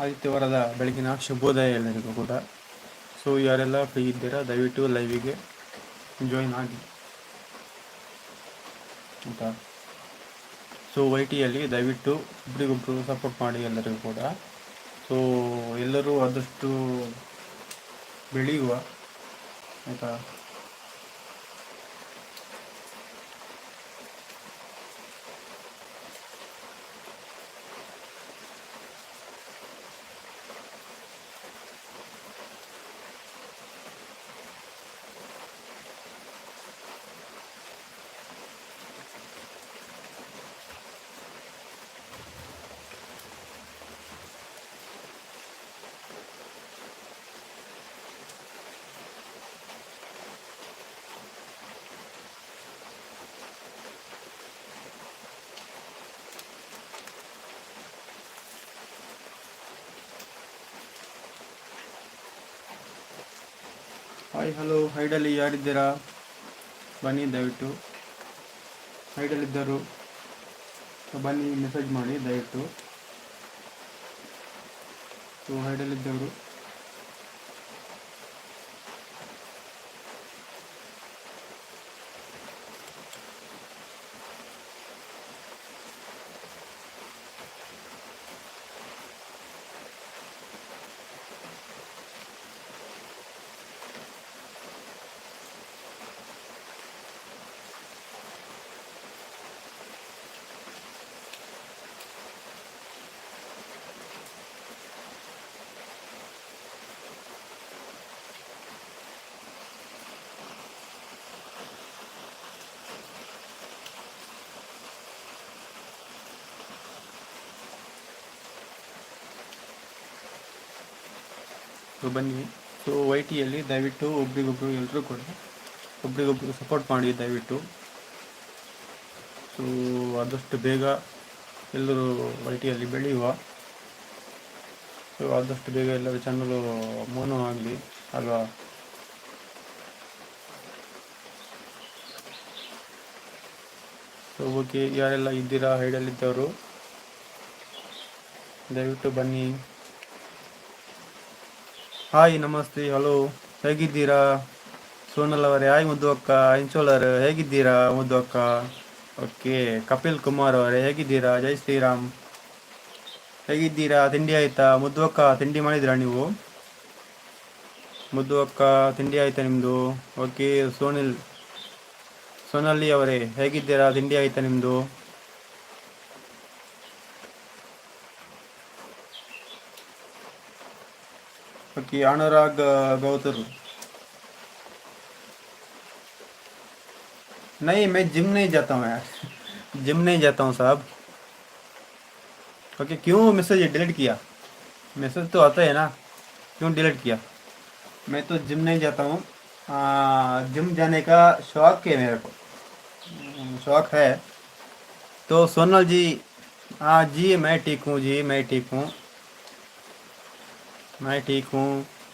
ಆದಿತ್ಯವಾರದ ಬೆಳಗಿನ ಶುಭೋದಯ ಎಲ್ಲರಿಗೂ ಕೂಡ. ಸೊ ಯಾರೆಲ್ಲ ಫ್ರೀ ಇದ್ದೀರಾ, ದಯವಿಟ್ಟು ಲೈವಿಗೆ ಜಾಯಿನ್ ಆಗಿ. ಆಯಿತಾ? ಸೊ ವೈ ಟಿಯಲ್ಲಿ ದಯವಿಟ್ಟು ಒಬ್ರಿಗೊಬ್ರು ಸಪೋರ್ಟ್ ಮಾಡಿ ಎಲ್ಲರಿಗೂ ಕೂಡ. ಸೊ ಎಲ್ಲರೂ ಆದಷ್ಟು ಬೆಳೆಯುವ, ಆಯಿತಾ? ಹಾಯ್ ಹಲೋ ಹೈಡಲ್ಲಿ ಯಾರಿದ್ದೀರಾ? ಬನ್ನಿ ದಯವಿಟ್ಟು. ಹೈಡಲ್ಲಿದ್ದರು ಬನ್ನಿ ಮೆಸೇಜ್ ಮಾಡಿ ದಯವಿಟ್ಟು. ಸೊ ಹೈಡಲ್ಲಿದ್ದವರು ಸೊ ಬನ್ನಿ. ಸೊ ವೈ ಟಿಯಲ್ಲಿ ದಯವಿಟ್ಟು ಒಬ್ರಿಗೊಬ್ರು ಎಲ್ಲರೂ ಕೂಡ. ಒಬ್ರಿಗೊಬ್ರು ಸಪೋರ್ಟ್ ಮಾಡಿ ದಯವಿಟ್ಟು. ಸೊ ಆದಷ್ಟು ಬೇಗ ಎಲ್ಲರೂ ವೈ ಟಿಯಲ್ಲಿ ಬೆಳೆಯುವ. ಸೊ ಆದಷ್ಟು ಬೇಗ ಎಲ್ಲರ ಚಾನಲು ಮೋನು ಆಗಲಿ, ಅಲ್ವಾ? ಸೊ ಓಕೆ ಯಾರೆಲ್ಲ ಇದ್ದೀರಾ, ಹೈಡಲ್ಲಿದ್ದವರು, ದಯವಿಟ್ಟು ಬನ್ನಿ. ಹಾಯ್ ನಮಸ್ತೆ ಹಲೋ ಹೇಗಿದ್ದೀರಾ? ಸೋನಲ್ ಅವರೇ. ಹಾಯ್ ಮುದ್ದು ಅಕ್ಕ. ಇಂಚೋಲರ್ ಹೇಗಿದ್ದೀರಾ, ಮುದ್ದು ಅಕ್ಕ? ಓಕೆ ಕಪಿಲ್ ಕುಮಾರ್ ಅವರೇ. ಹೇಗಿದ್ದೀರಾ? ಜೈ ಶ್ರೀರಾಮ್. ಹೇಗಿದ್ದೀರಾ? ತಿಂಡಿ ಆಯ್ತಾ? ಮುದ್ದು ಅಕ್ಕ, ತಿಂಡಿ ಮಾಡಿದ್ರಾ ನೀವು? ಮುದ್ದು ಅಕ್ಕ, ತಿಂಡಿ ಆಯ್ತಾ ನಿಮ್ಮದು ಓಕೆ ಸೋನಿಲ್ ಸೋನಲ್ಲಿ ಅವರೇ. ಹೇಗಿದ್ದೀರಾ? ತಿಂಡಿ ಆಯ್ತಾ ನಿಮ್ಮದು ओके अनुराग गौतर नहीं, मैं जिम नहीं जाता हूँ यार। जिम नहीं जाता हूँ साहब। ओके क्यों मैसेज डिलीट किया? मैसेज तो आता है ना। क्यों डिलीट किया? मैं तो जिम नहीं जाता हूँ। जिम जाने का शौक है मेरे को। शौक है। तो सोनल जी हाँ जी, मैं ठीक हूँ, जी, मैं ठीक हूँ। मैं ठीक हूँ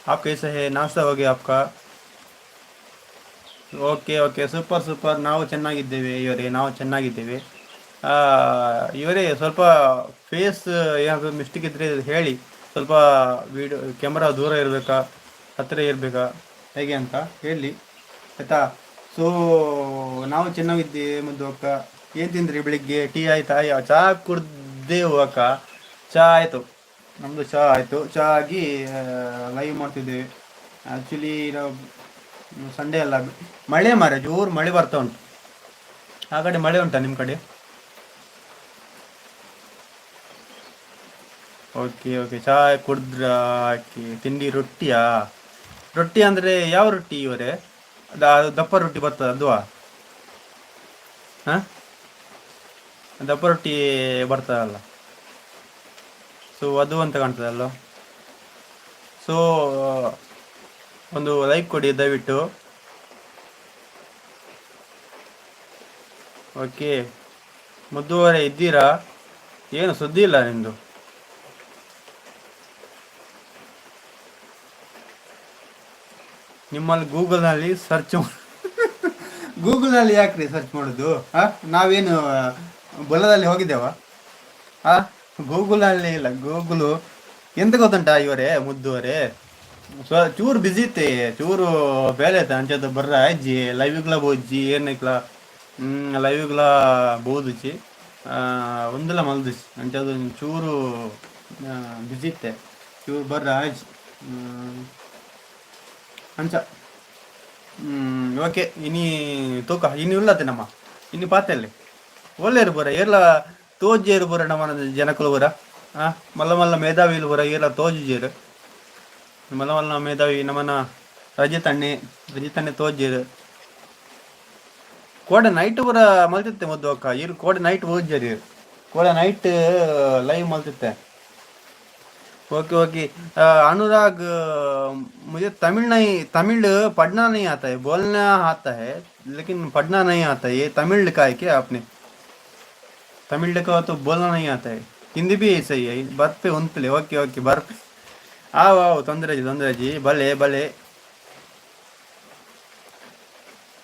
आप कैसे है नाश्ता हो गया आपका ಓಕೆ ಓಕೆ ಸೂಪರ್ ಸೂಪರ್ ನಾವು ಚೆನ್ನಾಗಿದ್ದೇವೆ ಇವರೇ ನಾವು ಚೆನ್ನಾಗಿದ್ದೇವೆ ಆ, ಇವರೇ ಸ್ವಲ್ಪ ಫೇಸ್ ಏನಾದರೂ ಮಿಸ್ಟೇಕ್ ಇದ್ದರೆ ಹೇಳಿ ಸ್ವಲ್ಪ ವಿಡಿಯೋ ಕ್ಯಾಮ್ರಾ ದೂರ ಇರಬೇಕಾ ಹತ್ತಿರ ಇರಬೇಕಾ ಹೇಗೆ ಅಂತ ಹೇಳಿ ಆಯಿತಾ ಸೊ ನಾವು ಚೆನ್ನಾಗಿದ್ದೇವೆ ಮುದ್ದು ಅಕ್ಕ ಏನು ತಿಂದ್ರಿ ಬೆಳಿಗ್ಗೆ ಟೀ ಆಯ್ತಾ ಯಾ- ಚಹಾ ಕುಡ್ದೇವು ಅಕ್ಕ ಚಹಾ ಆಯಿತು ನಮ್ಮದು ಚಹಾ ಆಯಿತು. ಚಹಾ ಆಗಿ ಲೈವ್ ಮಾಡ್ತಿದ್ದೀವಿ. ಆ್ಯಕ್ಚುಲಿ ನಾವು ಸಂಡೇ ಅಲ್ಲ, ಮಳೆ ಮಾರೆ ಜೋರು ಮಳೆ ಬರ್ತಾ ಉಂಟು. ಆ ಕಡೆ ಮಳೆ ಉಂಟಾ ನಿಮ್ಮ ಕಡೆ? ಓಕೆ ಓಕೆ ಚಹಾ ಕುಡಿದ್ರ ಹಾಕಿ, ತಿಂಡಿ ರೊಟ್ಟಿಯಾ? ರೊಟ್ಟಿ ಅಂದರೆ ಯಾವ ರೊಟ್ಟಿ ಇವರೇ? ದಪ್ಪ ರೊಟ್ಟಿ ಬರ್ತದೆ, ಅದುವಾ? ಹಾಂ? ದಪ್ಪ ರೊಟ್ಟಿ ಬರ್ತದಲ್ಲ. ಸೊ ಅದು ಅಂತ ಕಾಣ್ತದಲ್ಲ ಸೊ ಒಂದು ಲೈಕ್ ಕೊಡಿ, ದಯವಿಟ್ಟು. ಓಕೆ ಮುದ್ದುವರೆ ಇದ್ದೀರಾ? ಏನು ಸುದ್ದಿ ಇಲ್ಲ ನಿಮ್ಮದು ನಿಮ್ಮಲ್ಲಿ ಗೂಗಲ್ನಲ್ಲಿ ಸರ್ಚ್ ಗೂಗಲ್ನಲ್ಲಿ ಯಾಕ್ರಿ ಸರ್ಚ್ ಮಾಡೋದು? ಹಾಂ ನಾವೇನು ಬಲದಲ್ಲಿ ಹೋಗಿದ್ದೇವಾ? ಹಾ ಗೂಗಲಲ್ಲಿ ಇಲ್ಲ, ಗೂಗಲು. ಎಂತ ಗೊತ್ತುಂಟ ಇವರೇ ಮುದ್ದು ಅವರೇ ಸ್ವ ಚೂರು ಬಿಸಿ ಇತ್ತೆ ಚೂರು ಬೇಲೆ ಐತೆ ಅಂಚದ ಬರ್ರ, ಅಜ್ಜಿ ಲೈವ್ಗ್ಲ ಬೋಜ್ಜಿ ಏನಕ್ಲ ಹ್ಮ್ ಲೈವ್ಗ್ಲ ಬೋದುಚಿ ಒಂದೆಲ್ಲ ಮಲ್ದಿಸಿ ಅಂಚದು ಚೂರು ಬಿಸಿ ಇತ್ತೆ ಚೂರು ಬರ್ರ, ಅಜ್ಜಿ ಅಂಚ, ಹ್ಮ್ ಓಕೆ ಇನಿ ತೂಕ, ಇನ್ನು ಇಲ್ಲತ್ತೆ ನಮ್ಮ, ಇನ್ನು ಪಾತೆಲ್ಲಿ ಒಳ್ಳೆ ಬರ ಏರ್ಲ ತೋಜೇರು ಬರ ನಮ್ಮ ಜನಕಲು ಬರ ಆ ಮಲ್ಲ ಮಲ್ಲ ಮೇಧಾವಿಲು ಬರ ಏರ್ಲ ತೋಜೇರು ಮಲ್ಲ ಮಲ್ಲ ಮೇಧಾವಿ ನಮ್ಮನ ರಜತ್ ಅಣ್ಣೆ ರಜತ್ ಅಣ್ಣೆ ತೋಜೇರು ಕೋಡೆ ನೈಟ್ ಬರ ಮಲ್ತಿತ್ತೆ ಮೊದ್ದು ಅಕ್ಕ ಇರು ಕೋಡೆ ನೈಟ್ ಓದ್ಜರಿ ಕೋಡೆ ನೈಟ್ ಲೈವ್ ಮಲ್ತಿತ್ತೆ ओके ओके अ, अनुराग अ, मुझे तमिल नहीं तमिल पढ़ना नहीं आता है बोलना आता है लेकिन पढ़ना नहीं आता है ये तमिल लिखा है क्या आपने तमिल लिखा हो तो बोलना नहीं आता है हिंदी भी सही है बर्फ पे उनपले ओके ओके बर्फ आओ आओ ತೊಂದರೆ ಜಿ ತೊಂದರೆ ಜಿ ಭಲೆ ಭಲೆ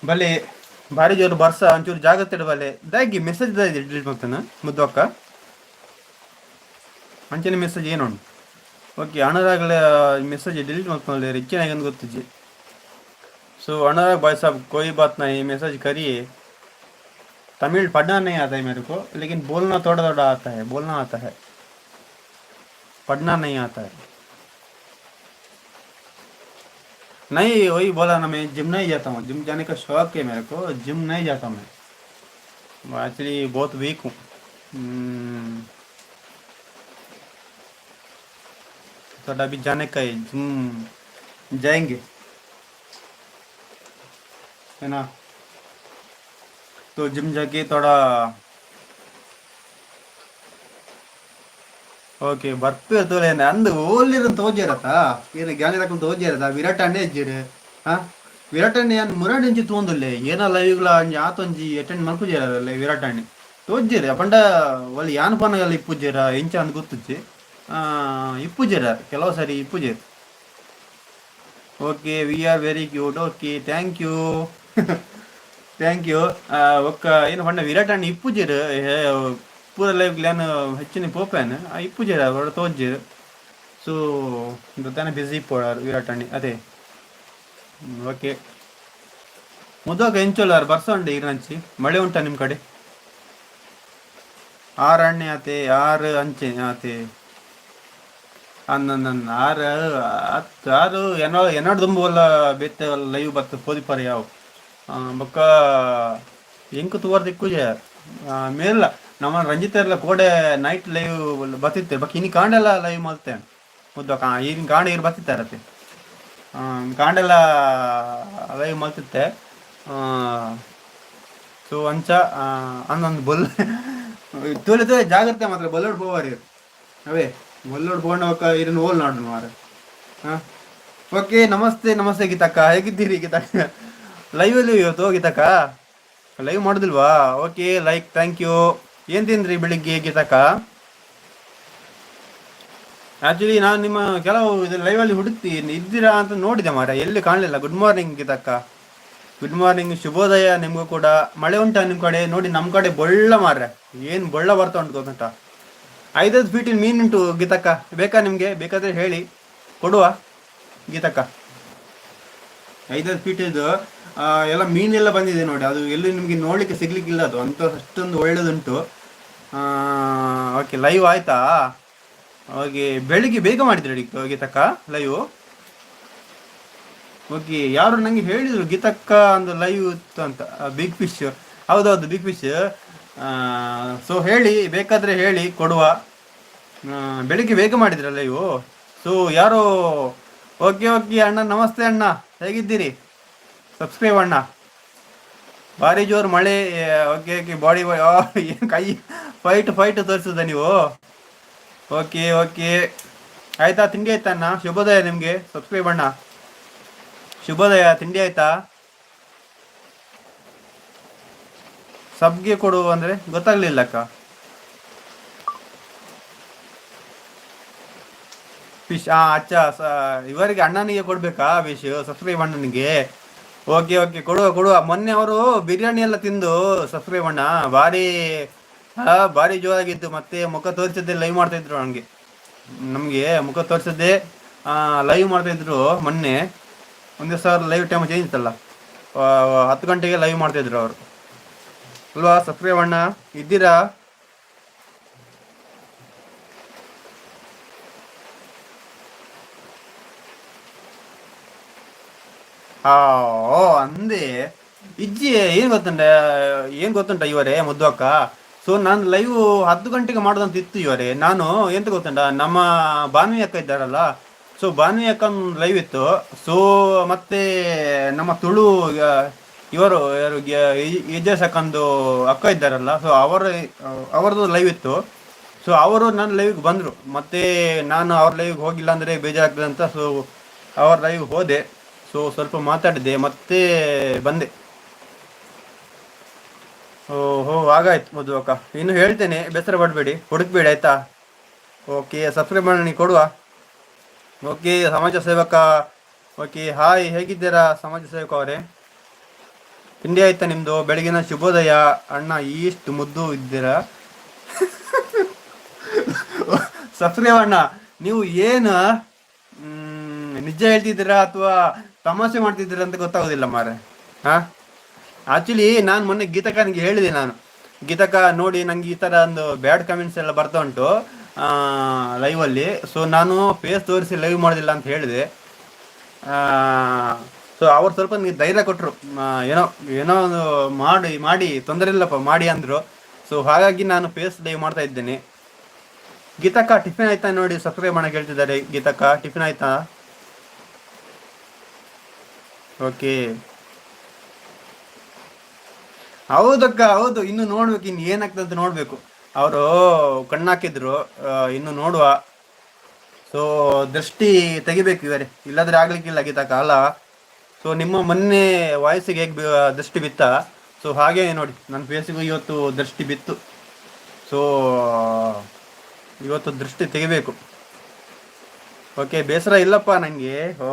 ಭಲೆ ಭಾರಿ ಜೋರು ಬರ್ಸ ಒಂಚೂರು ಜಾಗ್ರತೆ ಇಡು ಭಲೆ ದಾಗಿ ಮೆಸೇಜ್ ಡಿಲೀಟ್ ಮಾಡ್ತಾನ ಮುದ್ದು ಅಕ್ಕ ಅಂಚನೆ ಮೆಸೇಜ್ ಏನೋಣ ಓಕೆ ಅನುರಾಗ್ಲ ಮೆಸೇಜ್ डिलीट मत कर ले रहे क्या नहीं ಗೊತ್ತಿಜ್ಜಿ सो अनुराग भाई साहब कोई बात नहीं मैसेज करिए तमिल पढ़ना नहीं आता है मेरे को लेकिन बोलना थोड़ा थोड़ा आता है बोलना आता है। पढ़ना नहीं आता है। नहीं वही बोला ना मैं जिम नहीं जाता हूँ। जिम जाने का शौक है मेरे को जिम नहीं जाता मैं। एक्चुअली बहुत वीक हूँ। हम्म, थोड़ा अभी जाने का है जिम जाएँगे। है ना? तो जिम जाके थोड़ा ಓಕೆ ಬರ್ಪೆ ತೋಲೇನೆ ಅಂದು ಓಲಿರ ತೋಜೇರತ ಏನು ಗ್ಯಾನಿ ತಕೊಂಡು ತೋಜೇರತ ವಿರಾಟ್ ಅಣ್ಣೆ ಇಜ್ಜಿರು ಹಾ ವಿರಾಟ್ ಅಣ್ಣೆ ಏನು ಮುರಾಡ್ ಇಂಚಿ ತೋಂದುಲ್ಲೆ ಏನ ಲೈವ್ಗಳ ಅಂಜಿ ಆತೊಂಜಿ ಅಟೆಂಡ್ ಮಲ್ಪುಜೇರಲ್ಲ ವಿರಾಟ್ ಅಣ್ಣೆ ತೋಜ್ಜೇರಿ ಅಪಂಡ ಒಳ್ಳೆ ಯಾನ್ ಪಾನಗಲ್ಲ ಇಪ್ಪುಜೇರ ಇಂಚ ಅಂತ ಗೊತ್ತಿಚ್ಚಿ ಆ ಇಪ್ಪುಜೇರ ಕೆಲವು ಸರಿ ಇಪ್ಪುಜೇರು okay we are very cute okay thank you thank you ಒಕ್ಕ ಏನು ಹೊಣ್ಣ ವಿರಾಟ್ ಅಣ್ಣ ಇಪ್ಪುಜಿರ್ ಪೂರ ಲೈವ್ ಗ್ಲಾನ್ ಹೆಚ್ಚಿನ ಪೋಪೇನ್ ಇಪ್ಪುಜೇರ ಅವರ ತೋಜಿರ್ ಸೊ ತಾನೆ ಬಿಸಿ ಪೋಡಾರ್ ವಿರಾಟ್ ಅಣ್ಣಿ ಅದೇ. ಓಕೆ ಮುದಾಗ ಎಂಚೋಲಾರ್ ಬರ್ಸೋಂಡೆ ಇರಂಚಿ ಮಳೆ ಉಂಟಾ ನಿಮ್ಮ ಕಡೆ? ಆರು ಅಣ್ಣೆ ಆತೆ, ಆರು ಅಂಚೆ ಆತೆ. ನನ್ನ ಆರು, ಹತ್ತು, ಆರು ಏನೋ ದುಂಬು ದುಂಬುವಲ್ಲ ಬೇತೆ ಲೈವ್ ಬರ್ತದೆ ಪೋದಿಪಾರ ಯಾವ. ಬೊಕ್ಕ ಎಂಕು ಯಾರ್ ದಿಕ್ಕುಜ ಮೇಲ್ಲ ನಮ್ಮ ರಂಜಿತ ಎಲ್ಲ ಕೋಡೆ ನೈಟ್ ಲೈವ್ ಬತ್ತಿತ್ತೆ ಬಕ್ ಇನ್ನು ಕಾಂಡೆಲ್ಲ ಲೈವ್ ಮಲ್ತೆ ಮುದ್ದ ಕಾ ಈಗಿನ ಕಾಂಡ ಇರು ಬತ್ತಿತ್ತೆ ಇರತ್ತೆ ಕಾಂಡೆಲ್ಲ ಲೈವ್ ಮಲ್ತಿತ್ತೆ ಸೊ ಅಂಚ ಅಂದೊಂದು ಬೊಲ್. ತೋಲೆ ತೋಲೆ ಜಾಗ್ರತೆ ಮಾತ್ರ, ಬಲ್ಲೋಡ್ ಪೋವಾರಿ. ಅವೇ, ಬಲ್ಲೋಡ್ ಒಕ್ಕ ಇರನ್ನು ಓಲ್ ನಾಡು ಮಾರ. ಹಾ? ಓಕೆ, ನಮಸ್ತೆ ನಮಸ್ತೆ ಗೀತಕ್ಕ. ಹೇಗಿದ್ದೀರಿ ಗೀತಕ್ಕ? ಲೈವ್ ಅಲ್ಲಿ ಇವತ್ತು ಗೀತಕ್ಕ? ಲೈವ್ ಮಾಡುದಿಲ್ವಾ? ಓಕೆ ಲೈಕ್ ಥ್ಯಾಂಕ್ ಯು ಏನ್ ತಿಂದ್ರಿ ಬೆಳಿಗ್ಗೆ ಗೀತಕ್ಕ? ಆಕ್ಚುಲಿ ನಾನು ನಿಮ್ಮ ಕೆಲವು ಲೈವ್ ಅಲ್ಲಿ ಹುಡುಕ್ತಿ, ಇದ್ದೀರಾ ಅಂತ ನೋಡಿದೆ ಮಾರ ಎಲ್ಲಿ ಕಾಣಲಿಲ್ಲ. ಗುಡ್ ಮಾರ್ನಿಂಗ್ ಗೀತಕ್ಕ. ಗುಡ್ ಮಾರ್ನಿಂಗ್ ಶುಭೋದಯ ನಿಮಗೂ ಕೂಡ. ಮಳೆ ಉಂಟಾ ನಿಮ್ಮ ಕಡೆ? ನೋಡಿ ನಮ್ಮ ಕಡೆ ಬೊಳ್ಳ ಮಾರ್ರೆ. ಏನು ಬೊಳ್ಳ ಬರ್ತಾ ಉಂಟು ಗೊತ್ತುಂಟ? ಐದೈದು ಫೀಟಿನ ಮೀನುಂಟು ಗೀತಕ್ಕ. ಬೇಕಾ ನಿಮಗೆ? ಬೇಕಾದ್ರೆ ಹೇಳಿ. ಕೊಡುವ ಗೀತಕ್ಕ. ಐದೈದು ಫೀಟಿದು ಎಲ್ಲ ಮೀನೆಲ್ಲ ಬಂದಿದೆ ನೋಡಿ. ಅದು ಎಲ್ಲಿ ನಿಮಗೆ ನೋಡಲಿಕ್ಕೆ ಸಿಗ್ಲಿಕ್ಕಿಲ್ಲ ಅದು. ಅಂತ ಅಷ್ಟೊಂದು ಒಳ್ಳೇದುಂಟು. ಓಕೆ ಲೈವ್ ಆಯ್ತಾ? ಓಕೆ ಬೆಳಿಗ್ಗೆ ಬೇಗ ಮಾಡಿದ್ರಿ ಗೀತಕ್ಕ ಲೈವ್ ಓಕೆ ಯಾರು ನಂಗೆ ಹೇಳಿದ್ರು ಗೀತಕ್ಕ ಒಂದು ಲೈವ್ ಇತ್ತು ಅಂತ. ಬಿಗ್ ಫಿಶ್ ಹೌದೌದು ಬಿಗ್ ಫಿಶ್ ಸೊ ಹೇಳಿ, ಬೇಕಾದ್ರೆ ಹೇಳಿ, ಕೊಡುವ. ಬೆಳಿಗ್ಗೆ ಬೇಗ ಮಾಡಿದ್ರಲ್ಲ ಲೈವ್ ಸೊ ಯಾರೋ ಓಕೆ ಓಕೆ ಅಣ್ಣ, ನಮಸ್ತೆ ಅಣ್ಣ. ಹೇಗಿದ್ದೀರಿ? ಸಬ್ಸ್ಕ್ರೈಬ್ ಅಣ್ಣ. ಭಾರಿ ಜೋರು ಮಳೆ ಓಕೆ ಓಕೆ ಬಾಡಿ ಕೈ ಫೈಟ್ ಫೈಟ್ ತೋರಿಸಿದ ನೀವು? Okay okay. ಆಯ್ತಾ, ತಿಂಡಿ ಆಯ್ತಾ ಅಣ್ಣ? ಶುಭೋದಯ ನಿಮಗೆ. ಸಬ್ಸ್ಕ್ರೈಬ್ ಅಣ್ಣ. ಶುಭೋದಯ, ತಿಂಡಿ ಆಯ್ತಾ? ಸಬ್ಗೆ ಕೊಡು ಅಂದ್ರೆ ಗೊತ್ತಾಗ್ಲಿಲ್ಲ ಅಕ್ಕ ಫಿಶ್ ಆ, ಅಚ್ಚ ಇವರಿಗೆ ಅಣ್ಣನಿಗೆ ಕೊಡಬೇಕಾ ಫಿಶ್ ಸಬ್ಸ್ಕ್ರೈಬ್ ಅಣ್ಣನಿಗೆ. ಓಕೆ ಓಕೆ ಕೊಡುವ ಕೊಡುವ. ಮೊನ್ನೆ ಅವರು ಬಿರಿಯಾನಿ ಎಲ್ಲ ತಿಂದು ಸಬ್ಸ್ಕ್ರೈಬ್ ಅಣ್ಣ. ಭಾರಿ ಭಾರಿ ಜೋರಾಗಿತ್ತು. ಮತ್ತೆ ಮುಖ ತೋರಿಸದೆ ಲೈವ್ ಮಾಡ್ತಾ ಇದ್ರು ನನಗೆ ನಮಗೆ ಮುಖ ತೋರಿಸದೆ ಲೈವ್ ಮಾಡ್ತಾ ಇದ್ರು ಮೊನ್ನೆ. ಒಂದೇ ಸಾವಿರ ಲೈವ್ ಟೈಮ್ ಚೇಂಜ್ ಇತ್ತಲ್ಲ. ಹತ್ತು ಗಂಟೆಗೆ ಲೈವ್ ಮಾಡ್ತಾ ಇದ್ರು ಅವರು. ಅಲ್ವಾ? ಸಬ್ಸ್ಕ್ರೈಬ್ ಅಣ್ಣ. ಇದ್ದೀರಾ? ಓ ಅಂದೆ. ಇಜ್ಜಿ, ಏನ್ ಗೊತ್ತುಂಟ ಏನ್ ಗೊತ್ತುಂಟ ಇವರೇ ಮುದ್ದು ಅಕ್ಕ ಸೊ, ನಾನು ಲೈವ್ ಹತ್ತು ಗಂಟೆಗೆ ಮಾಡೋದಂತ ಇತ್ತು ಇವರೇ. ನಾನು, ಎಂತ ಗೊತ್ತುಂಟ ನಮ್ಮ ಬಾನ್ವಿ ಅಕ್ಕ ಇದ್ದಾರಲ್ಲ ಸೊ ಬಾನ್ವಿ ಅಕ್ಕ ಲೈವ್ ಇತ್ತು. ಸೊ, ಮತ್ತೆ ನಮ್ಮ ತುಳು ಇವರು ಯಾರು ಯಜಸ್ ಅಕ್ಕಂದು ಅಕ್ಕ ಇದ್ದಾರಲ್ಲ? ಸೊ, ಅವರ ಅವರದ್ದು ಲೈವ್ ಇತ್ತು. ಸೊ, ಅವರು ನನ್ನ ಲೈವ್ಗೆ ಬಂದರು. ಮತ್ತೆ ನಾನು ಅವ್ರ ಲೈವ್ಗೆ ಹೋಗಿಲ್ಲ ಅಂದರೆ ಬೇಜಾರಾಗ್ತದೆ ಅಂತ ಸೊ, ಅವ್ರ ಲೈವ್ ಹೋದೆ. ಸೊ ಸ್ವಲ್ಪ ಮಾತಾಡಿದೆ, ಮತ್ತೆ ಬಂದೆ. ಓಹೋ ಆಗಾಯ್ತು ಮಧು ಅಕ್ಕ ಇನ್ನು ಹೇಳ್ತೇನೆ, ಬೇಸರ ಪಡಬೇಡಿ, ಹುಡುಕ್ಬೇಡಿ, ಆಯ್ತಾ? ಓಕೆ ಸಬ್ಸ್ಕ್ರೈಬ್ ಮಾಡಿ ಕೊಡುವ? ಓಕೆ ಸಮಾಜ ಸೇವಕ. ಓಕೆ ಹಾಯ್ ಹೇಗಿದ್ದೀರಾ ಸಮಾಜ ಸೇವಕ ಅವರೇ? ತಿಂಡಿ ಆಯ್ತಾ ನಿಮ್ದು? ಬೆಳಗಿನ ಶುಭೋದಯ. ಅಣ್ಣ ಇಷ್ಟು ಮುದ್ದು ಇದ್ದೀರಾ? ಸಬ್ಸ್ಕ್ರೈಬ್ ಅಣ್ಣ, ನೀವು ಏನು ನಿಜ ಹೇಳ್ತಿದ್ದೀರಾ ಅಥವಾ ತಮಾಷೆ ಮಾಡ್ತಿದ್ದೀರ ಅಂತ ಗೊತ್ತಾಗೋದಿಲ್ಲ ಮಾರೆ ಹಾ? ಆಕ್ಚುಲಿ ನಾನು ಮೊನ್ನೆ ಗೀತಕ್ಕನಿಗೆ ಹೇಳಿದೆ ನಾನು. ಗೀತಕ, ನೋಡಿ ನಂಗೆ ಈ ತರ ಒಂದು ಬ್ಯಾಡ್ ಕಮೆಂಟ್ಸ್ ಎಲ್ಲ ಬರ್ತಾ ಉಂಟು ಅಲ್ಲಿ. ಸೊ ನಾನು ಫೇಸ್ ತೋರಿಸಿ ಲೈವ್ ಮಾಡೋದಿಲ್ಲ ಅಂತ ಹೇಳಿದೆ. ಸೊ ಅವ್ರು ಸ್ವಲ್ಪ ನನಗೆ ಧೈರ್ಯ ಕೊಟ್ಟರು ಏನೋ ಏನೋ ಒಂದು ಮಾಡಿ ಮಾಡಿ, ತೊಂದರೆ ಇಲ್ಲಪ್ಪ, ಮಾಡಿ ಅಂದ್ರು. ಸೊ ಹಾಗಾಗಿ ನಾನು ಫೇಸ್ ಲೈವ್ ಮಾಡ್ತಾ ಇದ್ದೇನೆ. ಗೀತಕ್ಕ ಟಿಫಿನ್ ಆಯ್ತಾ ನೋಡಿ? ಸಬ್ಸ್ಕ್ರೈಬ್ ಮಾಡಕ್ಕೆ ಹೇಳ್ತಿದ್ದಾರೆ. ಗೀತಕ್ಕ ಟಿಫಿನ್ ಆಯ್ತಾ? ಓಕೆ ಹೌದಕ್ಕ, ಹೌದು. ಇನ್ನು ನೋಡ್ಬೇಕು, ಇನ್ನು ಏನಾಗ್ತದೆ ನೋಡ್ಬೇಕು. ಅವರು ಕಣ್ಣಾಕಿದ್ರು ಇನ್ನು ನೋಡುವ. ಸೊ ದೃಷ್ಟಿ ತೆಗಿಬೇಕು ಇವರೇ. ಇಲ್ಲಾದ್ರೆ ಆಗ್ಲಿಕ್ಕಿಲ್ಲ ಗಿತ ಕಾಲ ಸೊ ನಿಮ್ಮ ಮೊನ್ನೆ ವಾಯ್ಸಿಗೆ ಹೇಗೆ ದೃಷ್ಟಿ ಬಿತ್ತ? ಸೊ ಹಾಗೆ ನೋಡಿ. ನನ್ನ ಫೇಸಿಗೂ ಇವತ್ತು ದೃಷ್ಟಿ ಬಿತ್ತು. ಸೊ ಇವತ್ತು ದೃಷ್ಟಿ ತೆಗಿಬೇಕು. ಓಕೆ ಬೇಸರ ಇಲ್ಲಪ್ಪ ನನಗೆ ಓ.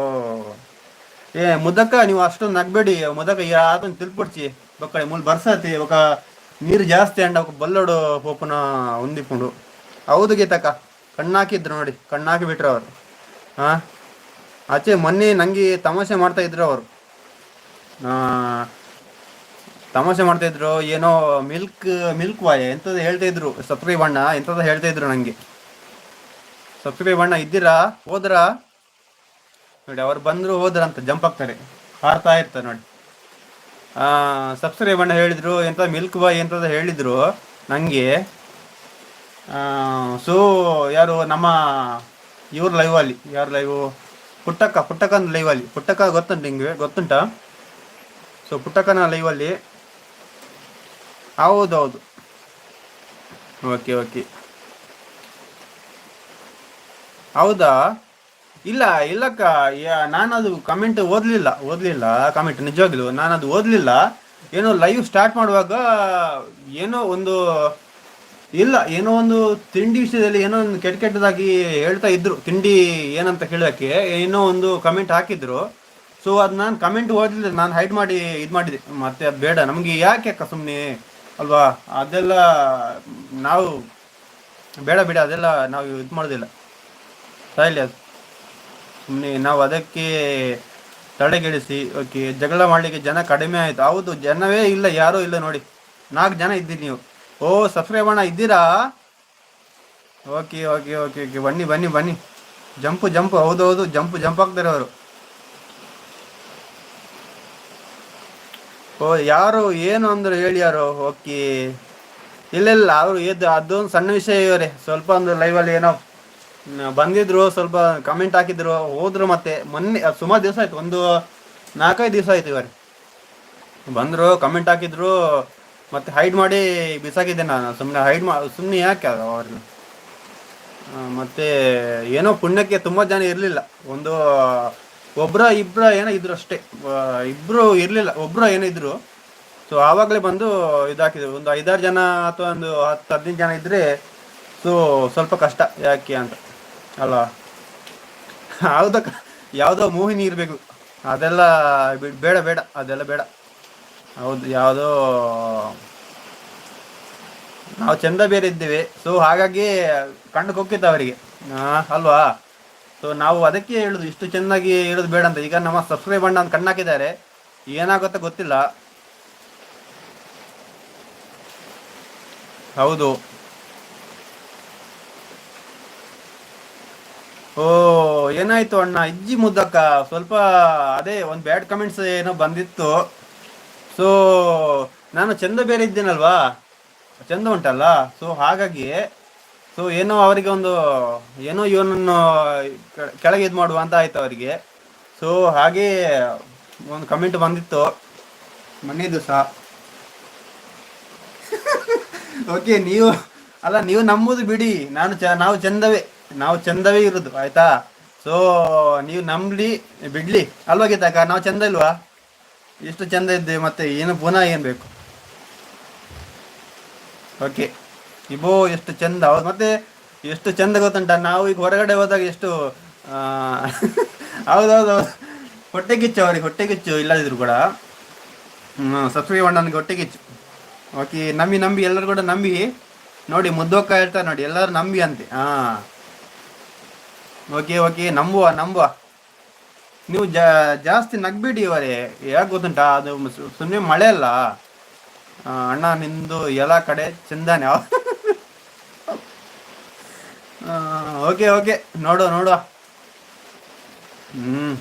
ఏ ముద్దక్క నువ్వు అష్టం నగ్గబెడి ముద్దక్క ఈ ఆతను తెలుపొచ్చి ఒక మూడు బర్సతి ఒక ನೀರು ಜಾಸ್ತಿ ಅಂಡ ఒక ಬಲ್ಲೋಡು ಪೋಪುನ ఉంది ఇప్పుడు ಹೌದು ಗೀತಕ್ಕ ಕಣ್ಣಾಕಿದ್ರು ನೋಡಿ ಕಣ್ಣಾಕಿ ಬಿಟ್ರು ಅವರು ಹಾ ಆಚೆ ಮೊನ್ನೆ ನಂಗೆ ತಮಾಷೆ ಮಾಡ್ತಾ ಇದ್ರು ಅವರು ತಮಾಷೆ ಮಾಡ್ತಾ ಇದ್ರು ಏನೋ ಮಿಲ್ಕ್ ಮಿಲ್ಕ್ ವಾಯ್ ಎಂತದ ಹೇಳ್ತಾ ಇದ್ರು ಸಪ್ರಿ ಬಣ್ಣ ಎಂತದ ಹೇಳ್ತಾ ಇದ್ರು ನಂಗೆ ಸಪ್ರಿ ಬಣ್ಣ ಇದ್ದೀರಾ ಹೋದ್ರಾ ನೋಡಿ, ಅವ್ರು ಬಂದ್ರು ಹೋದ್ರಂತ, ಜಂಪ್ ಆಗ್ತಾರೆ. ಹಾರ್ತಾ ಇರ್ತಾರೆ ನೋಡಿ. ಸಬ್ಸ್ಕ್ರೈಬ್ ಅಣ್ಣ ಹೇಳಿದ್ರು ಎಂತ ಮಿಲ್ಕ್ ಬಾಯ್ ಎಂಥದ್ದು ಹೇಳಿದ್ರು ನನಗೆ ಸೊ, ಯಾರು ನಮ್ಮ, ಇವ್ರ ಲೈವ್ ಅಲ್ಲಿ, ಯಾರು ಲೈವ್ ಪುಟ್ಟಕ್ಕ ಲೈವ್ ಅಲ್ಲಿ. ಪುಟ್ಟಕ್ಕ ಗೊತ್ತುಂಟು ನಿಂಗೆ? ಗೊತ್ತುಂಟಾ? ಸೊ ಪುಟ್ಟಕ್ಕನ ಲೈವ್ ಅಲ್ಲಿ. ಹೌದೌದು. ಓಕೆ ಓಕೆ ಹೌದಾ? ಇಲ್ಲ, ಇಲ್ಲಕ್ಕ ನಾನದು ಕಮೆಂಟ್ ಓದ್ಲಿಲ್ಲ ಓದ್ಲಿಲ್ಲ ಕಮೆಂಟ್ ನಿಜವಾಗ್ಲು, ನಾನದು ಓದ್ಲಿಲ್ಲ. ಏನೋ ಲೈವ್ ಸ್ಟಾರ್ಟ್ ಮಾಡುವಾಗ ಏನೋ ಒಂದು, ಇಲ್ಲ, ಏನೋ ಒಂದು ತಿಂಡಿ ವಿಷಯದಲ್ಲಿ ಏನೋ ಒಂದು ಕೆಟ್ಟ ಕೆಟ್ಟದಾಗಿ ಹೇಳ್ತಾ ಇದ್ರು. ತಿಂಡಿ ಏನಂತ ಕೇಳೋಕ್ಕೆ ಏನೋ ಒಂದು ಕಮೆಂಟ್ ಹಾಕಿದ್ರು. ಸೊ ಅದು ನಾನು ಕಮೆಂಟ್ ಓದಲಿಲ್ಲ, ನಾನು ಹೈಡ್ ಮಾಡಿ ಇದು ಮಾಡಿದೆ. ಮತ್ತೆ ಅದು ಬೇಡ, ನಮಗೆ ಯಾಕೆ ಅಕ್ಕ ಸುಮ್ಮನೆ ಅಲ್ವಾ? ಅದೆಲ್ಲ ನಾವು, ಬೇಡ ಬೇಡ, ಅದೆಲ್ಲ ನಾವು ಇದು ಮಾಡೋದಿಲ್ಲ. ಸರಿ ಅದು. ಸುಮ್ಮನೆ ನಾವು ಅದಕ್ಕೆ ತಡೆಗೆಡಿಸಿ, ಓಕೆ, ಜಗಳ ಮಾಡಲಿಕ್ಕೆ ಜನ ಕಡಿಮೆ ಆಯಿತು. ಹೌದು, ಜನವೇ ಇಲ್ಲ, ಯಾರೂ ಇಲ್ಲ ನೋಡಿ. ನಾಲ್ಕು ಜನ ಇದ್ದೀರಿ ನೀವು. ಓ ಸಬ್ಸ್ಕ್ರೈಬ್ ಅಣ್ಣ ಇದ್ದೀರಾ? ಓಕೆ ಓಕೆ ಓಕೆ ಓಕೆ, ಬನ್ನಿ ಬನ್ನಿ ಬನ್ನಿ. ಜಂಪು ಜಂಪು, ಹೌದು ಹೌದು, ಜಂಪು, ಜಂಪ್ ಆಗ್ತಾರೆ ಅವರು. ಓ, ಯಾರು, ಏನು ಅಂದರು ಹೇಳಿ ಯಾರು? ಓಕೆ. ಇಲ್ಲ ಇಲ್ಲ, ಅವರು ಎದ್ದು, ಅದೊಂದು ಸಣ್ಣ ವಿಷಯ ಇವರೇ. ಸ್ವಲ್ಪ ಒಂದು ಲೈವಲ್ಲಿ ಏನೋ ಬಂದಿದ್ರು, ಸ್ವಲ್ಪ ಕಮೆಂಟ್ ಹಾಕಿದ್ರು, ಹೋದ್ರು ಮತ್ತೆ ಮೊನ್ನೆ ಸುಮಾರು ದಿವಸ ಆಯ್ತು, ಒಂದು ನಾಲ್ಕೈದು ದಿವಸ ಆಯ್ತು ಇವರು ಬಂದ್ರು ಕಮೆಂಟ್ ಹಾಕಿದ್ರು, ಮತ್ತೆ ಹೈಡ್ ಮಾಡಿ ಬಿಸಾಕಿದ್ದೆ ನಾನು ಸುಮ್ಮನೆ ಹೈಡ್ ಮಾ ಸುಮ್ಮನೆ ಯಾಕೆ ಅವ್ರನ್ನ? ಮತ್ತೆ ಏನೋ ಪುಣ್ಯಕ್ಕೆ ತುಂಬ ಜನ ಇರಲಿಲ್ಲ. ಒಂದು ಒಬ್ರ ಇಬ್ಬರ ಏನೋ ಇದ್ರು ಅಷ್ಟೇ. ಇಬ್ಬರು ಇರಲಿಲ್ಲ, ಒಬ್ರ ಏನೋ ಇದ್ರು. ಸೊ ಆವಾಗಲೇ ಬಂದು ಇದಾಕಿದ್ರು ಒಂದು ಐದಾರು ಜನ ಅಥವಾ ಒಂದು ಹತ್ತು ಹದಿನೈದು ಜನ ಇದ್ದರೆ ಸೊ ಸ್ವಲ್ಪ ಕಷ್ಟ. ಯಾಕೆ ಅಂತ. ಅಲ್ವಾ ಹೌದಕ್ಕ ಯಾವುದೋ ಮೋಹಿನಿ ಇರಬೇಕು ಅದೆಲ್ಲ ಬಿಡ್- ಬೇಡ. ಅದೆಲ್ಲ ಬೇಡ. ಹೌದು, ಯಾವುದೋ ನಾವು ಚಂದ ಬೇರೆ ಇದ್ದೇವೆ. ಸೊ ಹಾಗಾಗಿ ಕಣ್ಣು ಕೊಕ್ಕಿತ್ತು ಅವರಿಗೆ. ಅಲ್ವಾ? ಸೊ ನಾವು ಅದಕ್ಕೆ ಹೇಳುದು, ಇಷ್ಟು ಚೆನ್ನಾಗಿ ಹೇಳುದು ಬೇಡ ಅಂತ. ಈಗ ನಮ್ಮ ಸಬ್ಸ್ಕ್ರೈಬ್ ಅಂತ ಕಣ್ಣಾಕಿದ್ದಾರೆ ಏನಾಗುತ್ತೋ ಗೊತ್ತಿಲ್ಲ. ಹೌದು. ಓ, ಏನಾಯ್ತು ಅಣ್ಣ? ಇಜ್ಜಿ ಮುದ್ದಕ್ಕ, ಸ್ವಲ್ಪ ಅದೇ ಒಂದು ಬ್ಯಾಡ್ ಕಮೆಂಟ್ಸ್ ಏನೋ ಬಂದಿತ್ತು. ಸೊ ನಾನು ಚಂದ ಬೇರೆ ಇದ್ದೇನಲ್ವಾ? ಚಂದ ಉಂಟಲ್ಲ? ಸೊ ಹಾಗಾಗಿ ಸೊ ಏನೋ ಅವರಿಗೆ ಒಂದು, ಏನೋ ಇವನನ್ನು ಕೆಳಗೆ ಇದು ಮಾಡುವ ಅಂತ ಆಯ್ತು ಅವರಿಗೆ. ಸೊ ಹಾಗೆ ಒಂದು ಕಮೆಂಟ್ ಬಂದಿತ್ತು. ಮೊನ್ನೆ ದಿವಸ ಓಕೆ ನೀವು, ಅಲ್ಲ, ನೀವು ನಂಬುದು ಬಿಡಿ. ನಾನು ನಾವು ಚಂದವೇ. ನಾವು ಚಂದವೇ ಇರೋದು, ಆಯ್ತಾ? ಸೊ ನೀವು ನಂಬಲಿ, ಬಿಡ್ಲಿ. ಅಲ್ವಾ ಗೀತಾಕ? ನಾವು ಚಂದ ಇಲ್ವಾ? ಎಷ್ಟು ಚಂದ ಇದ್ದೇವೆ ಮತ್ತೆ ಏನು ಪುನಃ ಏನು ಬೇಕು? ಓಕೆ ಇಬೋ, ಎಷ್ಟು ಚಂದ. ಹೌದು, ಮತ್ತೆ ಎಷ್ಟು ಚಂದ ಗೊತ್ತುಂಟ? ನಾವು ಈಗ ಹೊರಗಡೆ ಹೋದಾಗ ಎಷ್ಟು ಹೌದು ಹೌದೌದು ಹೊಟ್ಟೆ ಕಿಚ್ಚು ಅವ್ರಿಗೆ, ಹೊಟ್ಟೆ ಕಿಚ್ಚು. ಇಲ್ಲದಿದ್ರು ಕೂಡ. ಸಬ್ಸ್ಕ್ರೈಬ್ ನನಗೆ ಹೊಟ್ಟೆ ಕಿಚ್ಚು. ಓಕೆ ನಂಬಿ ನಂಬಿ, ಎಲ್ಲರೂ ಕೂಡ ನಂಬಿ. ನೋಡಿ, ಮುದ್ದೋಕ್ಕ ಹೇಳ್ತಾರೆ ನೋಡಿ, ಎಲ್ಲರೂ ನಂಬಿ ಅಂತೆ. ಹಾ. ಓಕೆ ಓಕೆ ನಂಬುವ ನಂಬುವ. ನೀವು ಜಾಸ್ತಿ ನಗ್ಬೇಡಿ ಇವರೇ. ಯಾಕೆ ಗೊತ್ತುಂಟಾ? ಅದು ಸುಮ್ಮನೆ ಮಳೆ ಅಲ್ಲ. ಅಣ್ಣ ನಿಂದು ಎಲ್ಲ ಕಡೆ ಚಂದಾನೆ. ಓಕೆ ಓಕೆ ನೋಡುವ ನೋಡುವ. ಹ್ಮ್.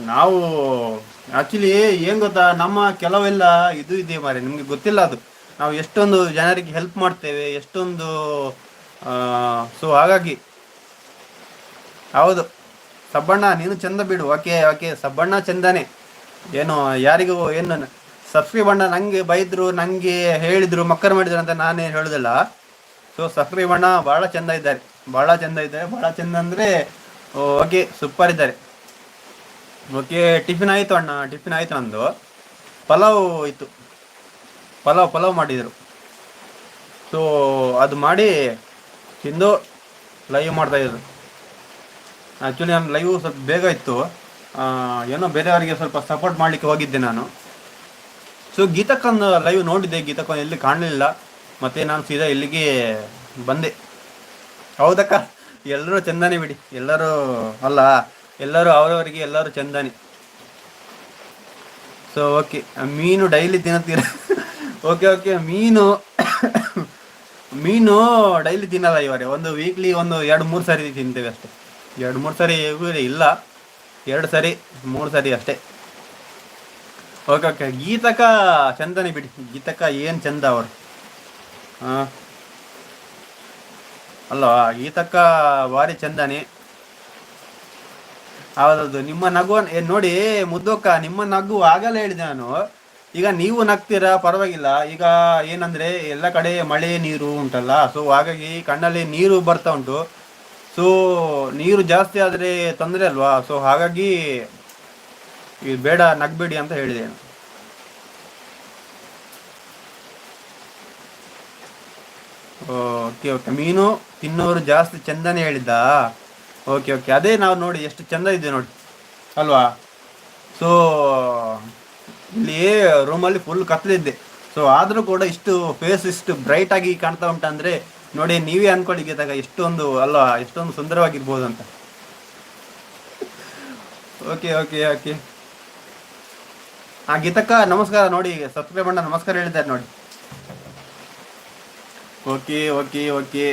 ನಾವು ಆಕ್ಚುಲಿ ಏನ್ ಗೊತ್ತಾ? ನಮ್ಮ ಕೆಲವೆಲ್ಲ ಇದು ಇದೆ ಮಾರೆ ನಿಮ್ಗೆ ಗೊತ್ತಿಲ್ಲ ಅದು. ನಾವು ಎಷ್ಟೊಂದು ಜನರಿಗೆ ಹೆಲ್ಪ್ ಮಾಡ್ತೇವೆ, ಎಷ್ಟೊಂದು ಸೊ ಹಾಗಾಗಿ ಹೌದು. ಸಬ್ಬಣ್ಣ, ನೀನು ಚಂದ ಬಿಡು. Okay okay. ಸಬ್ಬಣ್ಣ ಚಂದನೆ. ಏನು, ಯಾರಿಗೂ ಏನು ಸಫ್ರಿ ಬಣ್ಣ ನಂಗೆ ಬೈದ್ರು, ನಂಗೆ ಹೇಳಿದ್ರು, ಮಕ್ಕರ್ ಮಾಡಿದ್ರು ಅಂತ ನಾನೇ ಹೇಳುದಿಲ್ಲ. ಸೊ ಸಫ್ರಿ ಬಣ್ಣ ಬಹಳ ಚಂದ ಇದ್ದಾರೆ. ಬಹಳ ಚಂದ ಇದ್ದಾರೆ. ಬಹಳ ಚಂದ ಅಂದ್ರೆ, ಓಕೆ ಸೂಪರ್ ಇದ್ದಾರೆ. ಓಕೆ, ಟಿಫಿನ್ ಆಯ್ತು ಅಣ್ಣ. ಟಿಫಿನ್ ಆಯ್ತು ನಂದು. ಪಲಾವ್ ಇತ್ತು. ಪಲಾವ್ ಪಲಾವ್ ಮಾಡಿದರು. ಸೊ ಅದು ಮಾಡಿ ತಿಂದು ಲೈವ್ ಮಾಡ್ತಾ ಇದ್ರು. ಆ್ಯಕ್ಚುಲಿ ನನ್ನ ಲೈವ್ ಸ್ವಲ್ಪ ಬೇಗ ಇತ್ತು. ಏನೋ ಬೇರೆಯವರಿಗೆ ಸ್ವಲ್ಪ ಸಪೋರ್ಟ್ ಮಾಡಲಿಕ್ಕೆ ಹೋಗಿದ್ದೆ ನಾನು. ಸೊ ಗೀತಕ್ಕನ್ ಲೈವ್ ನೋಡಿದ್ದೆ. ಗೀತಕ್ಕನ್ ಎಲ್ಲಿ ಕಾಣಲಿಲ್ಲ. ಮತ್ತೆ ನಾನು ಸೀದಾ ಇಲ್ಲಿಗೆ ಬಂದೆ. ಹೌದಕ್ಕ? ಎಲ್ಲರೂ ಚಂದಾನೆ ಬಿಡಿ. ಎಲ್ಲರೂ ಅಲ್ಲ, ಎಲ್ಲರೂ ಅವರವರಿಗೆ ಎಲ್ಲರೂ ಚಂದಾನೆ. ಸೊ ಓಕೆ ಮೀನು ಡೈಲಿ ತಿನ್ನತ್ತೀರ? ಓಕೆ ಓಕೆ ಮೀನು ಮೀನು ಡೈಲಿ ತಿನ್ನಲ್ಲ ಇವರೇ. ಒಂದು ವೀಕ್ಲಿ ಒಂದು ಎರಡು ಮೂರು ಸಾರಿ ತಿಂತೇವೆ ಅಷ್ಟೇ. ಎರಡು ಮೂರು ಸರಿ ಇಲ್ಲ. ಎರಡು ಸರಿ, ಮೂರು ಸರಿ ಅಷ್ಟೇ. ಓಕೆ ಓಕೆ ಗೀತಕ ಚಂದನೆ ಬಿಡಿ. ಗೀತಕ ಏನು ಚಂದ ಅವರು. ಹಾಂ. ಅಲ್ಲ ಗೀತಕ್ಕ ಭಾರಿ ಚಂದನೆ. ಹೌದೌದು. ನಿಮ್ಮ ನಗು ನೋಡಿ ಮುದ್ದಕ್ಕ ನಿಮ್ಮ ನಗು ಆಗಲ್ಲ ಹೇಳಿದೆ ನಾನು. ಈಗ ನೀವು ನಗ್ತೀರಾ? ಪರವಾಗಿಲ್ಲ. ಈಗ ಏನಂದ್ರೆ, ಎಲ್ಲ ಕಡೆ ಮಳೆ, ನೀರು ಉಂಟಲ್ಲ. ಸೊ ಹಾಗಾಗಿ ಕಣ್ಣಲ್ಲಿ ನೀರು ಬರ್ತಾ ಉಂಟು. ಸೊ ನೀರು ಜಾಸ್ತಿ ಆದರೆ ತೊಂದರೆ ಅಲ್ವಾ? ಸೊ ಹಾಗಾಗಿ ಇದು ಬೇಡ, ನಗ್ಬೇಡಿ ಅಂತ ಹೇಳಿದೆ. ಓಕೆ ಓಕೆ ಮೀನು ತಿನ್ನೋರು ಜಾಸ್ತಿ ಚಂದನೆ ಹೇಳಿದ್ದ. ಓಕೆ ಓಕೆ ಅದೇ ನಾವು ನೋಡಿ, ಎಷ್ಟು ಚಂದ ಇದೆ ನೋಡಿ. ಅಲ್ವಾ? ಸೊ ಇಲ್ಲಿ ರೂಮಲ್ಲಿ ಫುಲ್ ಕತ್ತಲಿದ್ದೆ ಸೊ ಆದರೂ ಕೂಡ ಇಷ್ಟು ಫೇಸ್ ಇಷ್ಟು ಬ್ರೈಟ್ ಆಗಿ ಕಾಣ್ತಾ ಉಂಟಂದ್ರೆ ನೋಡಿ, ನೀವೇ ಅನ್ಕೊಳ್ಳಿ ಗೀತಾಗ ಎಷ್ಟೊಂದು, ಅಲ್ಲ, ಎಷ್ಟೊಂದು ಸುಂದರವಾಗಿರ್ಬೋದು ಅಂತ ಓಕೆ ಓಕೆ ಓಕೆ. ಆ ಗೀತಕ್ಕ ನಮಸ್ಕಾರ ನೋಡಿ ಸಬ್ಸ್ಕ್ರೈಬ್ ಅಣ್ಣ ನಮಸ್ಕಾರ ಹೇಳಿದ್ದಾರೆ ನೋಡಿ. Okay okay okay.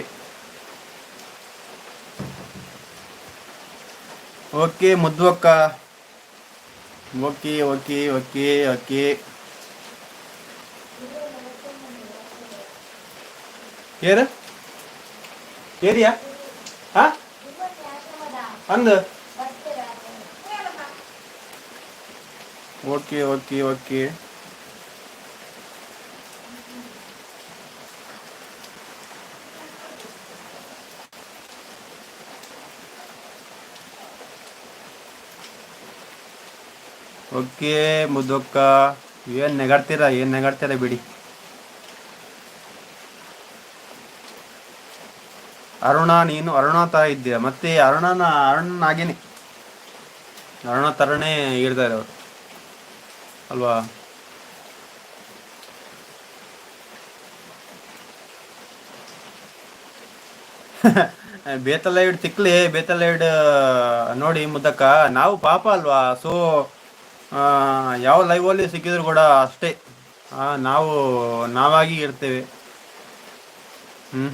ಓಕೆ, ಮುದ್ದು ಅಕ್ಕ. Okay okay okay okay. ಏರು ಏರಿಯಾ? ಹಾ? ಅಂದು? Okay okay okay. ಓಕೆ ಮುದ್ದಕ್ಕ ಏನ್ ನೆಗಾಡ್ತೀರಾ ಏನ್ ನೆಗಾಡ್ತೀರಾ ಬಿಡಿ. ಅರುಣ, ನೀನು ಅರುಣ ತರ ಇದ್ದೀಯ. ಮತ್ತೆ ಅರುಣನ ಅರುಣನಾಗೇನೆ ಅರುಣ ತರನೇ ಇರ್ತಾರೆ ಅವರು ಅಲ್ವಾ? ಬೇತಲೈಡ್ ತಿಕ್ಲಿ, ಬೇತಲೈಡ್, ನೋಡಿ ಮುದ್ದಕ್ಕ, ನಾವು ಪಾಪ ಅಲ್ವಾ? ಸೊ ಯಾವ ಲೈವಲ್ಲಿ ಸಿಕ್ಕಿದ್ರು ಕೂಡ ಅಷ್ಟೇ. ನಾವು, ನಾವಾಗಿ ಇರ್ತೇವೆ. ಹ್ಮ್?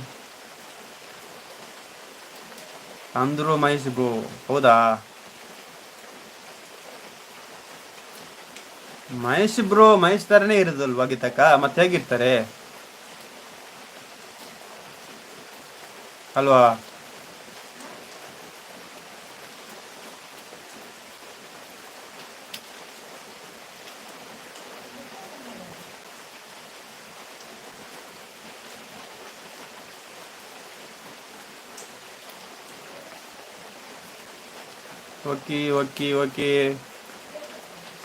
ಅಂದ್ರು ಮಹೇಶ್ ಬ್ರೋ ಹೌದಾ? ಮಹೇಶ್ ಬ್ರೋ ಮಹೇಶ್ ತರನೇ ಇರೋದಲ್ವಾ ಗೀತಕ್ಕ? ಮತ್ತೆ ಹೇಗಿರ್ತಾರೆ? ಅಲ್ವಾ? Okay okay okay.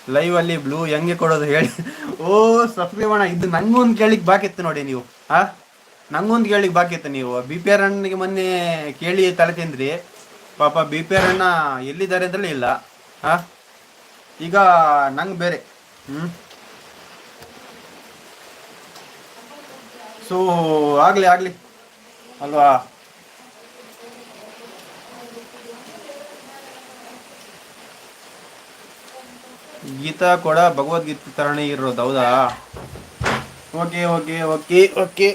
ಲೈವ್ ಅಲ್ಲಿ ಬ್ಲೂ ಹೆಂಗೆ ಕೊಡೋದು ಹೇಳಿ. ಓ ಸಬ್ಸ್ಕ್ರೈಬ್ ಇದು ನಂಗೊಂದು ಕೇಳಿಕ್ ಬಾಕಿತ್ತು ನೋಡಿ ನೀವು. ಆ? ನಂಗೊಂದು ಕೇಳಿಕ್ ಬಾಕಿತ್ತು ನೀವು. ಬಿ ಪಿ ಆರ್ ಅಣ್ಣನಿಗೆ ಮೊನ್ನೆ ಕೇಳಿ ತಲೆ ತಿಂದ್ರಿ. ಪಾಪ ಬಿ ಪಿ ಆರ್ ಅಣ್ಣ ಎಲ್ಲಿದ್ದಾರೆ ಅಂತಲೇ ಇಲ್ಲ. ಆ? ಈಗ ನಂಗೆ ಬೇರೆ. ಹ್ಮ್? ಸೊ ಆಗ್ಲಿ ಆಗ್ಲಿ. ಅಲ್ವಾ? ಗೀತಾ ಕೂಡ ಭಗವದ್ಗೀತೆ ತರನೇ ಇರೋದು, ಹೌದಾ? Okay okay okay okay.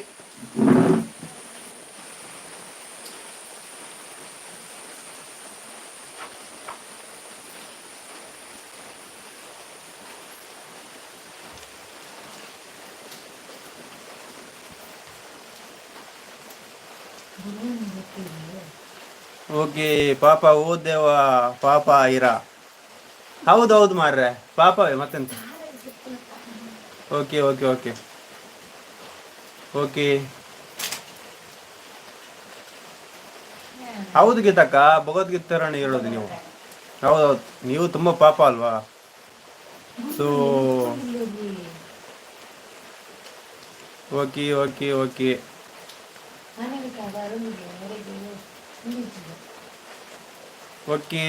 Okay, ಪಾಪ ಓದೇವ ಪಾಪ ಇರಾ ಹೌದು ಹೌದು ಮಾರ್ರೆ. ಪಾಪವೇ ಮತ್ತೆಂತ? ಓಕೆ ಓಕೆ ಓಕೆ ಓಕೆ ಹೌದು ಗೀತಕ್ಕ, ಭಗವದ್ಗೀತೆ ರಾಣಿ ಹೇಳೋದು ನೀವು. ಹೌದೌದು. ನೀವು ತುಂಬಾ ಪಾಪ ಅಲ್ವಾ? So okay okay okay okay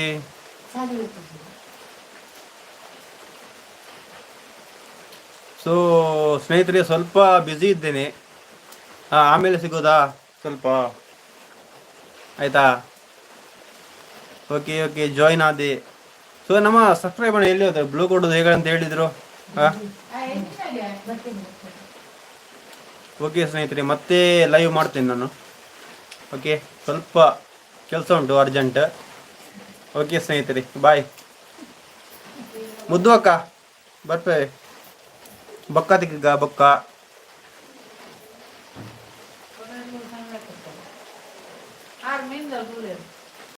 so ಸ್ನೇಹಿತರೆ ಸ್ವಲ್ಪ ಬ್ಯುಸಿ ಇದ್ದೇನೆ. ಆಮೇಲೆ ಸಿಗೋದಾ? ಸ್ವಲ್ಪ. ಆಯ್ತಾ? ಓಕೆ ಓಕೆ ಜಾಯಿನ್ ಆದೆ. ಸೊ ನಮ್ಮ ಸಬ್ಸ್ಕ್ರೈಬ್ ಮಾಡಿ ಎಲ್ಲಿ ಹೋದ್ರೆ ಬ್ಲೂ ಕೊಡೋದು ಹೇಗೆ ಅಂತ ಹೇಳಿದ್ರು? ಹಾ ಓಕೆ ಸ್ನೇಹಿತರೆ ಮತ್ತೆ ಲೈವ್ ಮಾಡ್ತೀನಿ ನಾನು. ಓಕೆ ಸ್ವಲ್ಪ ಕೆಲಸ ಉಂಟು ಅರ್ಜೆಂಟ್ ಓಕೆ ಸ್ನೇಹಿತರೆ ಬಾಯ್ ಮುದ್ದು ಅಕ್ಕ ಬರ್ತೇವೆ ಬೊಕ್ಕ ತೆಗಿಗ ಬೊಕ್ಕ